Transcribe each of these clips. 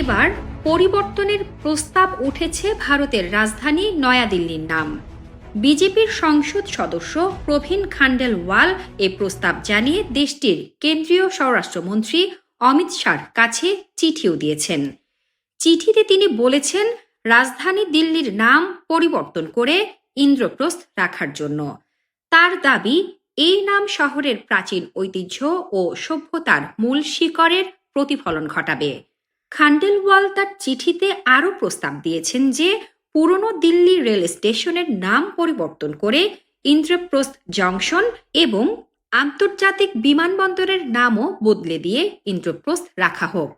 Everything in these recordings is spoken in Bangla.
এবার পরিবর্তনের প্রস্তাব উঠেছে ভারতের রাজধানী নয়াদিল্লির নাম। বিজেপির সংসদ সদস্য প্রভীণ খান্ডেলওয়াল এ প্রস্তাব জানিয়ে দেশটির কেন্দ্রীয় স্বরাষ্ট্রমন্ত্রী অমিত শাহর কাছে চিঠিও দিয়েছেন। চিঠিতে তিনি বলেছেন, রাজধানী দিল্লির নাম পরিবর্তন করে ইন্দ্রপ্রস্থ রাখার জন্য। তার দাবি, এই নাম শহরের প্রাচীন ঐতিহ্য ও সভ্যতার মূল শিকড়ের প্রতিফলন ঘটাবে। খান্ডেলওয়াল তার চিঠিতে আরও প্রস্তাব দিয়েছেন যে পুরনো দিল্লি রেল স্টেশনের নাম পরিবর্তন করে ইন্দ্রপ্রস্থ জংশন এবং আন্তর্জাতিক বিমানবন্দরের নামও বদলে দিয়ে ইন্দ্রপ্রস্থ রাখা হোক।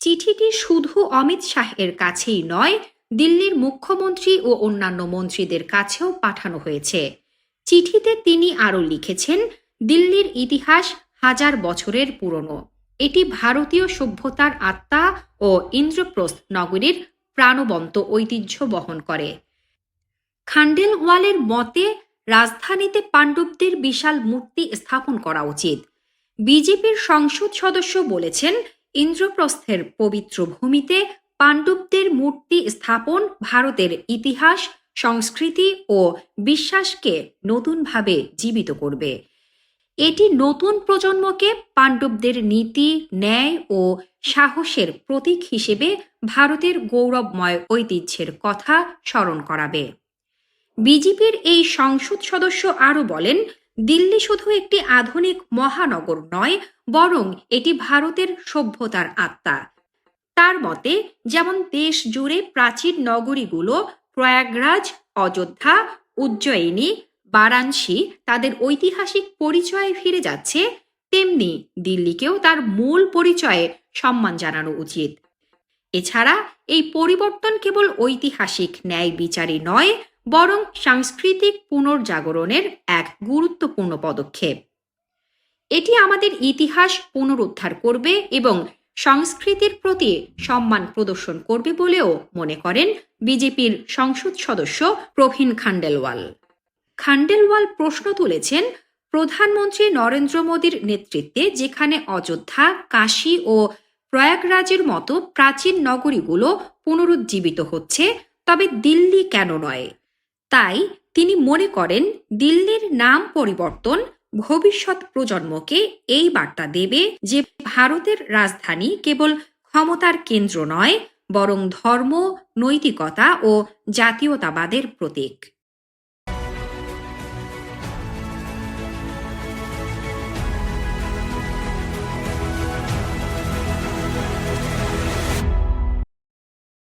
চিঠিটি শুধু অমিত শাহের কাছেই নয়, দিল্লির মুখ্যমন্ত্রী ও অন্যান্য মন্ত্রীদের কাছেও পাঠানো হয়েছে। চিঠিতে তিনি আরও লিখেছেন, দিল্লির ইতিহাস হাজার বছরের পুরনো। এটি ভারতীয় সভ্যতার আত্মা ও ইন্দ্রপ্রস্থ নগরীর প্রাণবন্ত ঐতিহ্য বহন করে। খান্ডেলওয়ালের মতে, রাজধানীতে পাণ্ডবদের বিশাল মূর্তি স্থাপন করা উচিত। বিজেপির সংসদ সদস্য বলেছেন, ইন্দ্রপ্রস্থের পবিত্র ভূমিতে পাণ্ডবদের মূর্তি স্থাপন ভারতের ইতিহাস, সংস্কৃতি ও বিশ্বাসকে নতুনভাবে জীবিত করবে। এটি নতুন প্রজন্মকে পাণ্ডবদের নীতি, ন্যায় ও সাহসের প্রতীক হিসেবে ভারতের গৌরবময় ঐতিহ্যের কথা স্মরণ করাবে। বিজেপির এই সংসদ সদস্য আরও বলেন, দিল্লি শুধু একটি আধুনিক মহানগর নয়, বরং এটি ভারতের সভ্যতার আত্মা। তার মতে, যেমন দেশ জুড়ে প্রাচীন নগরীগুলো প্রয়াগরাজ, অযোধ্যা, উজ্জয়িনী বারাণসী তাদের ঐতিহাসিক পরিচয়ে ফিরে যাচ্ছে, তেমনি দিল্লিকেও তার মূল পরিচয়ে সম্মান জানানো উচিত। এছাড়া এই পরিবর্তন কেবল ঐতিহাসিক ন্যায় বিচারই নয়, বরং সাংস্কৃতিক পুনর্জাগরণের এক গুরুত্বপূর্ণ পদক্ষেপ। এটি আমাদের ইতিহাস পুনরুদ্ধার করবে এবং সংস্কৃতির প্রতি সম্মান প্রদর্শন করবে বলেও মনে করেন বিজেপির সংসদ সদস্য প্রভীণ খান্ডেলওয়াল। খান্ডেলওয়াল প্রশ্ন তুলেছেন প্রধানমন্ত্রী নরেন্দ্র মোদীর নেতৃত্বে যেখানে অযোধ্যা, কাশী ও প্রয়াগরাজের মতো প্রাচীন নগরীগুলো পুনরুজ্জীবিত হচ্ছে, তবে দিল্লি কেন নয়? তাই তিনি মনে করেন দিল্লির নাম পরিবর্তন ভবিষ্যৎ প্রজন্মকে এই বার্তা দেবে যে ভারতের রাজধানী কেবল ক্ষমতার কেন্দ্র নয়, বরং ধর্ম, নৈতিকতা ও জাতীয়তাবাদের প্রতীক।